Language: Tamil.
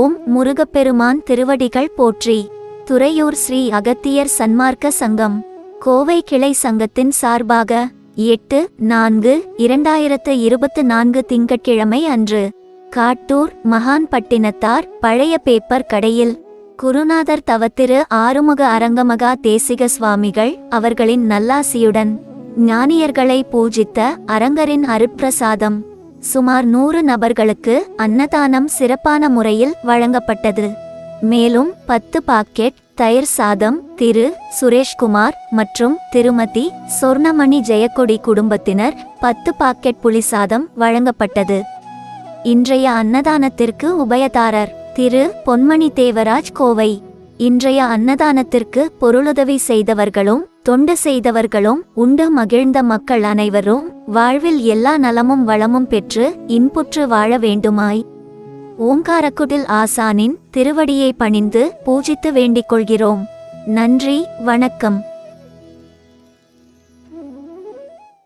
ஓம் முருகப்பெருமான் திருவடிகள் போற்றி. துறையூர் ஸ்ரீ அகத்தியர் சன்மார்க்க சங்கம். கோவை கிளை சங்கத்தின் சார்பாக எட்டு நான்கு இரண்டாயிரத்து இருபத்து நான்கு திங்கட்கிழமை அன்று காட்டூர் மகான் பட்டினத்தார் பழைய பேப்பர் கடையில் குருநாதர் தவத்திரு ஆறுமுக அரங்கமகா தேசிக சுவாமிகள் அவர்களின் நல்லாசியுடன் ஞானியர்களை பூஜித்த அரங்கரின் அருட்பிரசாதம். சுமார் நூறு நபர்களுக்கு அன்னதானம் சிறப்பான முறையில் வழங்கப்பட்டது. மேலும் பத்து பாக்கெட் தயிர் சாதம் திரு சுரேஷ்குமார் மற்றும் திருமதி சொர்ணமணி ஜெயக்கொடி குடும்பத்தினர் பத்து பாக்கெட் புளிசாதம் வழங்கப்பட்டது. இன்றைய அன்னதானத்திற்கு உபயதாரர் திரு பொன்மணி தேவராஜ் கோவை. இன்றைய அன்னதானத்திற்கு பொருளுதவி செய்தவர்களும் தொண்டு செய்தவர்களும் உண்டு மகிழ்ந்த மக்கள் அனைவரும் வாழ்வில் எல்லா நலமும் வளமும் பெற்று இன்புற்று வாழ வேண்டுமாய். ஓங்காரக்குடில் ஆசானின் திருவடியை பணிந்து பூஜித்து வேண்டிக் கொள்கிறோம். நன்றி வணக்கம்.